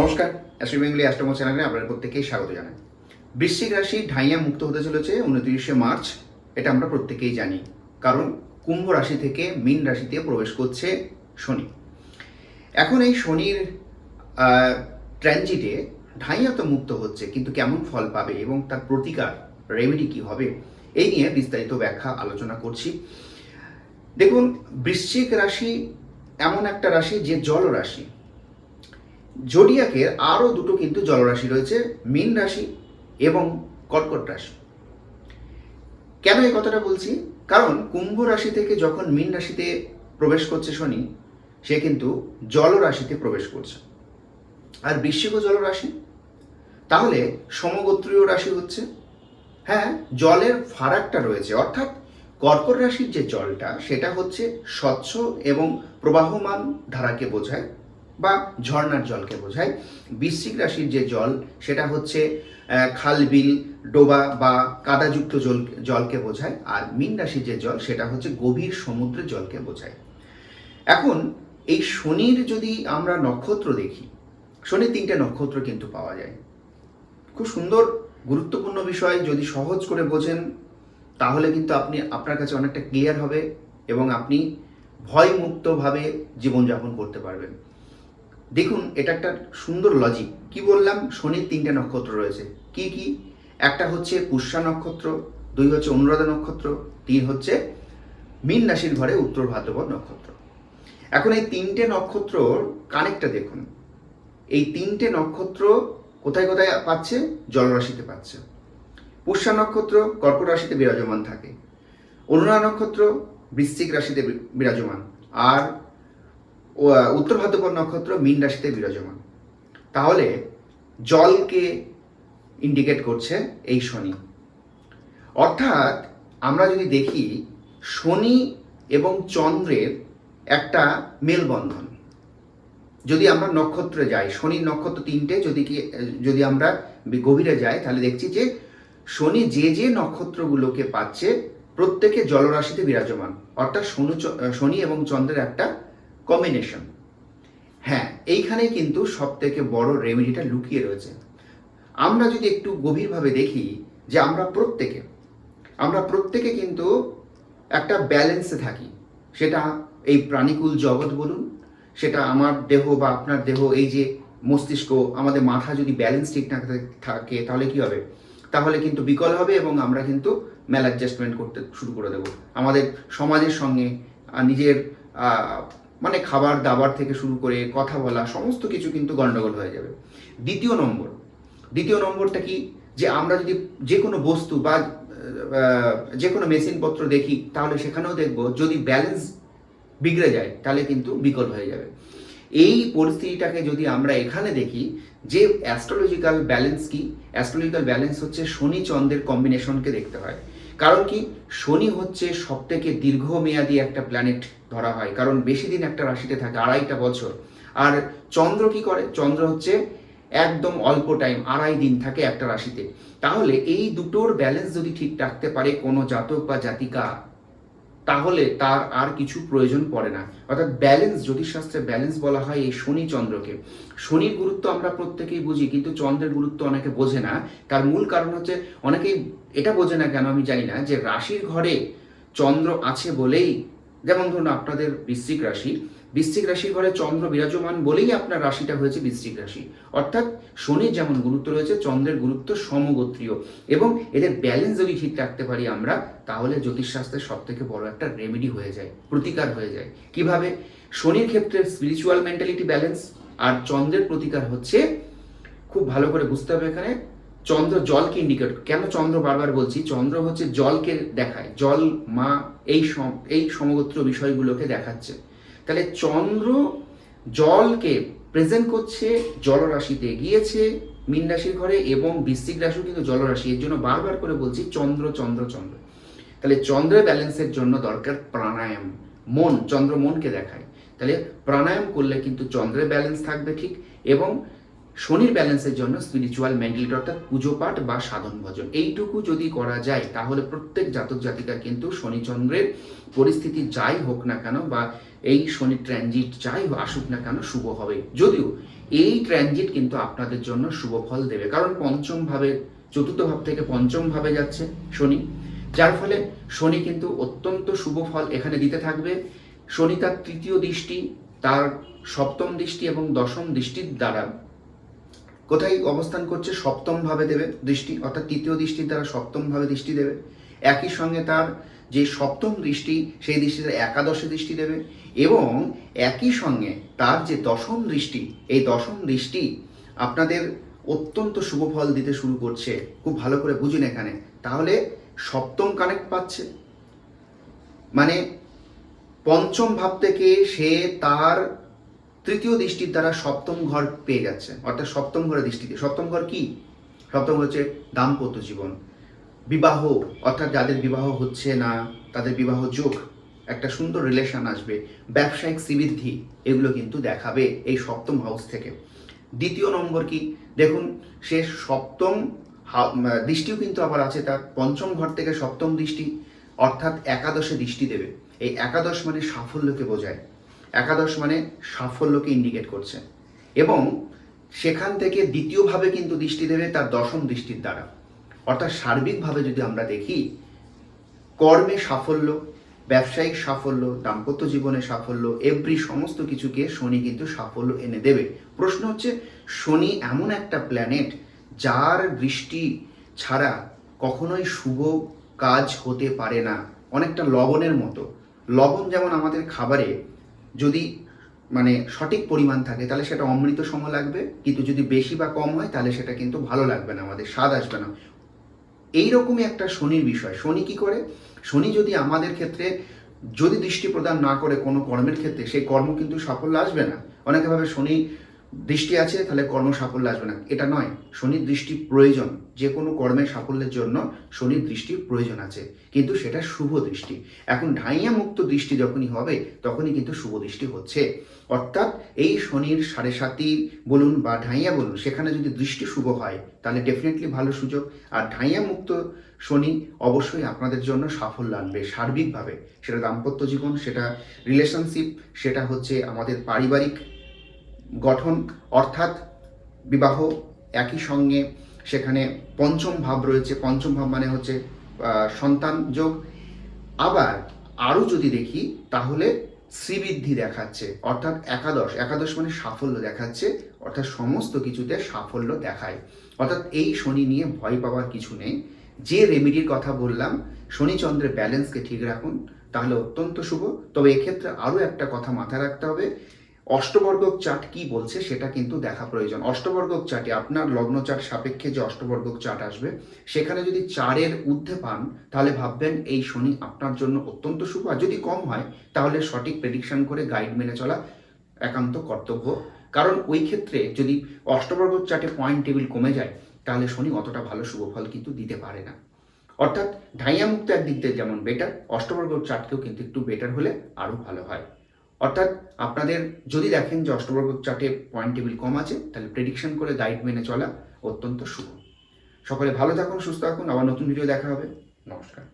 নমস্কার, অ্যাস্ট্রি বেঙ্গলি অ্যাস্ট্রোমো চ্যানেলে আপনাদের প্রত্যেকেই স্বাগত জানাই। বৃশ্চিক রাশি ঢাইয়া মুক্ত হতে চলেছে উনত্রিশে মার্চ, এটা আমরা প্রত্যেকেই জানি, কারণ কুম্ভ রাশি থেকে মীন রাশিতে প্রবেশ করছে শনি। এখন এই শনির ট্রানজিটে ঢাইয়া তো মুক্ত হচ্ছে, কিন্তু কেমন ফল পাবে এবং তার প্রতিকার রেমেডি কি হবে, এই নিয়ে বিস্তারিত ব্যাখ্যা আলোচনা করছি। দেখুন, বৃশ্চিক রাশি এমন একটা রাশি যে জল রাশি জোডিয়াকের আরও দুটো কিন্তু জলরাশি রয়েছে, মীন রাশি এবং কর্কট রাশি। কেন এই কথাটা বলছি? কারণ কুম্ভ রাশি থেকে যখন মীন রাশিতে প্রবেশ করছে শনি, সে কিন্তু জলরাশিতে প্রবেশ করছে। আর বৃশ্চিক জলরাশি। তাহলে সমগোত্রীয় রাশি হচ্ছে। হ্যাঁ জলের ফারাকটা রয়েছে। অর্থাৎ কর্কট রাশির যে জলটা, সেটা হচ্ছে স্বচ্ছ এবং প্রবাহমান ধারাকে বোঝায়। বা ঝর্ণার জলকে বোঝায়। বৃশ্চিক রাশির যে জল, সেটা হচ্ছে খাল, বিল, ডোবা বা কাদাযুক্ত জল, জলকে বোঝায়। আর মীন রাশির যে জল, সেটা হচ্ছে গভীর সমুদ্রের জলকে বোঝায়। এখন, এই শনির যদি আমরা নক্ষত্র দেখি, শনির তিনটে নক্ষত্র কিন্তু পাওয়া যায়। খুব সুন্দর, গুরুত্বপূর্ণ বিষয়, যদি সহজ করে বোঝেন, তাহলে কিন্তু আপনি, আপনার কাছে অনেকটা ক্লিয়ার হবে এবং আপনি ভয়মুক্তভাবে জীবনযাপন করতে পারবেন। দেখুন, এটা একটা সুন্দর লজিক কি বললাম? শনির তিনটে নক্ষত্র রয়েছে। কি কি? একটা হচ্ছে পুষ্যা নক্ষত্র, দুই হচ্ছে অনুরাধা নক্ষত্র, তিন হচ্ছে মীন রাশির ঘরে উত্তর ভাদ্রপদ নক্ষত্র। এখন এই তিনটে নক্ষত্রর কানেক্টটা দেখুন। এই তিনটে নক্ষত্র কোথায় কোথায় পাচ্ছে? জলরাশিতে পাচ্ছে। পুষ্যা নক্ষত্র কর্কট রাশিতে বিরাজমান থাকে। অনুরাধা নক্ষত্র বৃশ্চিক রাশিতে বিরাজমান। আর উত্তর ভাদ্রপদ নক্ষত্র মীন রাশিতে বিরাজমান। তাহলে জলকে ইন্ডিকেট করছে এই শনি। অর্থাৎ আমরা যদি দেখি, শনি এবং চন্দ্রের একটা মেলবন্ধন। যদি আমরা নক্ষত্রে যাই, শনির নক্ষত্র তিনটে, যদি কি, যদি আমরা গভীরে যাই, তাহলে দেখছি যে শনি যে যে নক্ষত্রগুলোকে পাচ্ছে, প্রত্যেকে জলরাশিতে বিরাজমান। অর্থাৎ শনি শনি এবং চন্দ্রের একটা কম্বিনেশন। হ্যাঁ এইখানেই কিন্তু সব থেকে বড় রেমেডিটা লুকিয়ে রয়েছে। আমরা যদি একটু গভীরভাবে দেখি যে আমরা প্রত্যেকে আমরা প্রত্যেকে কিন্তু একটা ব্যালেন্সে থাকি। সেটা এই প্রাণীকুল জগৎ বলুন, সেটা আমার দেহ বা আপনার দেহ, এই যে মস্তিষ্ক, আমাদের মাথা যদি ব্যালেন্স ঠিক না থাকে তাহলে কি হবে? তাহলে কিন্তু বিকল হবে এবং আমরা কিন্তু ম্যাল অ্যাডজাস্টমেন্ট করতে শুরু করে দেবো। আমাদের সমাজের সঙ্গে নিজের মানে খাবার দাবার থেকে শুরু করে কথা বলা, সমস্ত কিছু কিন্তু গন্ডগোল হয়ে যাবে। দ্বিতীয় নম্বর, দ্বিতীয় নম্বরটা কি? যে আমরা যদি যে কোনো বস্তু বা যে কোনো মেশিনপত্র দেখি, তাহলে সেখানেও দেখব যদি ব্যালেন্স বিগড়ে যায়, তাহলে কিন্তু বিকল হয়ে যাবে। এই পরিস্থিতিটাকে যদি আমরা এখানে দেখি, যে অ্যাস্ট্রোলজিক্যাল ব্যালেন্স কি? অ্যাস্ট্রোলজিক্যাল ব্যালেন্স হচ্ছে শনি চন্দ্রের কম্বিনেশনকে দেখতে হয়। কারণ কি? শনি হচ্ছে সব থেকে দীর্ঘমেয়াদী একটা প্ল্যানেট ধরা হয়। কারণ বেশি দিন একটা রাশিতে থাকে, আড়াইটা বছর। আর চন্দ্র কি করে? চন্দ্র হচ্ছে একদম অল্প টাইম আড়াই দিন থাকে একটা রাশিতে। তাহলে এই দুটোর ব্যালেন্স যদি ঠিক রাখতে পারে কোনো জাতক বা জাতিকা, তাহলে তার আর কিছু প্রয়োজন পড়ে না। অর্থাৎ ব্যালেন্স জ্যোতিষশাস্ত্রে ব্যালেন্স বলা হয় এই শনি চন্দ্রকে। শনির গুরুত্ব আমরা প্রত্যেকেই বুঝি, কিন্তু চন্দ্রের গুরুত্ব অনেকে বোঝে না। তার মূল কারণ হচ্ছে অনেকেই এটা বোঝে না কেন আমি জানি না, যে রাশির ঘরে চন্দ্র আছে বলেই, যেমন ধরুন আপনাদের বৃশ্চিক রাশি, বৃশ্চিক রাশির ঘরে চন্দ্র বিরাজমান বলেই আপনার রাশিটা হয়েছে বৃশ্চিক রাশি। অর্থাৎ শনির যেমন গুরুত্ব রয়েছে, চন্দ্রের গুরুত্ব সমগোত্রীয়। এবং এদের ব্যালেন্স যদি ঠিক রাখতে পারি আমরা, তাহলে জ্যোতিষশাস্ত্রের সব থেকে বড় একটা রেমেডি হয়ে যায়, প্রতিকার হয়ে যায়। কীভাবে? শনির ক্ষেত্রে স্পিরিচুয়াল মেন্টালিটি ব্যালেন্স আর চন্দ্রের প্রতিকার হচ্ছে, খুব ভালো করে বুঝতে হবে এখানে চন্দ্র জলকে ইন্ডিকেট কেন চন্দ্র বারবার বলছি? চন্দ্র হচ্ছে জলকে দেখায়। জল, মা এই এই সমগোত্র বিষয়গুলোকে দেখাচ্ছে। তাহলে চন্দ্র জলকে প্রেজেন্ট করছে, জলরাশিতে গিয়েছে মীন রাশির ঘরে এবং বৃশ্চিক রাশিও কিন্তু জলরাশি। এর জন্য বারবার করে বলছি, চন্দ্র চন্দ্র চন্দ্র। তাহলে চন্দ্রের ব্যালেন্সের জন্য দরকার প্রাণায়াম। মন, চন্দ্র মনকে দেখায়। তাহলে প্রাণায়াম করলে কিন্তু চন্দ্রের ব্যালেন্স থাকবে ঠিক এবং শনির ব্যালেন্সের জন্য স্পিরিচুয়াল মেন্টালিটি অর্থাৎ পুজো পাঠ বা সাধন ভজন। এইটুকু যদি করা যায়, তাহলে প্রত্যেক জাতক জাতিকা কিন্তু শনিচন্দ্রের পরিস্থিতি যাই হোক না কেন বা এই শনি ট্রানজিট যাই আসুক না কেন শুভ হবে। যদিও এই ট্রানজিট কিন্তু আপনাদের জন্য শুভ ফল দেবে। কারণ পঞ্চম ভাবে, চতুর্থ ভাব থেকে পঞ্চম ভাবে যাচ্ছে শনি। যার ফলে শনি কিন্তু অত্যন্ত শুভ ফল এখানে দিতে থাকবে। শনি তার তৃতীয় দৃষ্টি, তার সপ্তম দৃষ্টি এবং দশম দৃষ্টির দ্বারা কোথায় অবস্থান করছে সপ্তম ভাবে দেবে দৃষ্টি, অর্থাৎ তৃতীয় দৃষ্টির দ্বারা সপ্তম ভাবে দৃষ্টি দেবে। একই সঙ্গে তার যে সপ্তম দৃষ্টি, সেই দৃষ্টিতে একাদশে দৃষ্টি দেবে এবং একই সঙ্গে তার যে দশম দৃষ্টি, এই দশম দৃষ্টি আপনাদের অত্যন্ত শুভ ফল দিতে শুরু করছে। খুব ভালো করে বুঝুন এখানে। তাহলে সপ্তম কানেক্ট পাচ্ছে। মানে পঞ্চম ভাব থেকে সে তার তৃতীয় দৃষ্টির দ্বারা সপ্তম ঘর পেয়ে যাচ্ছে অর্থাৎ সপ্তম ঘরে দৃষ্টিতে সপ্তম ঘর কি? সপ্তম ঘর হচ্ছে দাম্পত্য জীবন। বিবাহ, অর্থাৎ যাদের বিবাহ হচ্ছে না, তাদের বিবাহ যোগ, একটা সুন্দর রিলেশন আসবে। ব্যবসায়িক শ্রীবৃদ্ধি, এগুলো কিন্তু দেখাবে এই সপ্তম হাউস থেকে। দ্বিতীয় নম্বর কি? দেখুন, সে সপ্তম দৃষ্টিও কিন্তু আবার আছে তার। পঞ্চম ঘর থেকে সপ্তম দৃষ্টি, অর্থাৎ একাদশে দৃষ্টি দেবে। এই একাদশ মানে সাফল্যকে বোঝায়। একাদশ মানে সাফল্যকে ইন্ডিকেট করছে। এবং সেখান থেকে দ্বিতীয়ভাবে কিন্তু দৃষ্টি দেবে তার দশম দৃষ্টির দ্বারা। অর্থাৎ সার্বিকভাবে যদি আমরা দেখি, কর্মে সাফল্য, ব্যবসায়িক সাফল্য, দাম্পত্য জীবনে সাফল্য এভরি সমস্ত কিছুকে শনি কিন্তু সাফল্য এনে দেবে। প্রশ্ন হচ্ছে, শনি এমন একটা প্ল্যানেট যার দৃষ্টি ছাড়া কখনোই শুভ কাজ হতে পারে না। অনেকটা লবণের মতো। লবণ যেমন আমাদের খাবারে যদি মানে সঠিক পরিমাণ থাকে, তাহলে সেটা অমৃত সম লাগবে। কিন্তু যদি বেশি বা কম হয়, তাহলে সেটা কিন্তু ভালো লাগবে না, আমাদের স্বাদ আসবে না। এইরকমই একটা শনির বিষয়। শনি কি করে? শনি যদি আমাদের ক্ষেত্রে যদি দৃষ্টি প্রদান না করে কোনো কর্মের ক্ষেত্রে, সেই কর্ম কিন্তু সাফল্য আসবে না। অনেকে ভাবে শনি দৃষ্টি আছে, তাহলে কর্ম সাফল্য আসবে না। এটা নয়। শনির দৃষ্টি প্রয়োজন। যে কোনো কর্মের সাফল্যের জন্য শনির দৃষ্টির প্রয়োজন আছে। কিন্তু সেটা শুভ দৃষ্টি। এখন ঢাইয়া মুক্ত দৃষ্টি যখনই হবে, তখনই কিন্তু শুভ দৃষ্টি হচ্ছে। অর্থাৎ এই শনির সাড়ে সাতি বলুন বা ঢাইয়া বলুন, সেখানে যদি দৃষ্টি শুভ হয়, তাহলে ডেফিনেটলি ভালো সুযোগ। আর ঢাইয়া মুক্ত শনি অবশ্যই আপনাদের জন্য সাফল্য আনবে, সার্বিকভাবে। সেটা দাম্পত্য জীবন, সেটা রিলেশনশিপ সেটা হচ্ছে আমাদের পারিবারিক গঠন অর্থাৎ বিবাহ একই সঙ্গে সেখানে পঞ্চম ভাব রয়েছে। পঞ্চম ভাব মানে হচ্ছে সন্তান যোগ। আবার আরও যদি দেখি, তাহলে শ্রীবৃদ্ধি দেখাচ্ছে, অর্থাৎ একাদশ। একাদশ মানে সাফল্য দেখাচ্ছে, অর্থাৎ সমস্ত কিছুতে সাফল্য দেখায়। অর্থাৎ এই শনি নিয়ে ভয় পাওয়ার কিছু নেই। যে রেমিডির কথা বললাম, শনিচন্দ্রের ব্যালেন্সকে ঠিক রাখুন, তাহলে অত্যন্ত শুভ। তবে এক্ষেত্রে আরও একটা কথা মাথায় রাখতে হবে অষ্টবর্গক চার্ট কি বলছে সেটা কিন্তু দেখা প্রয়োজন। অষ্টবর্গক চার্টে আপনার লগ্ন চার্ট সাপেক্ষে যে অষ্টবর্গক চার্ট আসবে, সেখানে যদি চারের ঊর্ধ্বে পান, তাহলে ভাববেন এই শনি আপনার জন্য অত্যন্ত শুভ। আর যদি কম হয়, তাহলে সঠিক প্রেডিকশন করে গাইড মেনে চলা একান্ত কর্তব্য। কারণ ওই ক্ষেত্রে যদি অষ্টবর্গক চার্টে পয়েন্ট টেবিল কমে যায়, তাহলে শনি অতটা ভালো শুভ ফল কিন্তু দিতে পারে না। অর্থাৎ ঢাইয়া মুক্ত একদিক দিয়ে যেমন বেটার অষ্টবর্গ চার্টকেও কিন্তু একটু বেটার হলে আরও ভালো হয়। অর্থাৎ আপনাদের যদি দেখেন যে অষ্টবর্গ চার্টে পয়েন্ট টেবিল কম আছে, তাহলে প্রেডিকশন করে গাইড মেনে চলা অত্যন্ত শুভ। সকলে ভালো থাকুন, সুস্থ থাকুন, আবার নতুন ভিডিও দেখা হবে। নমস্কার।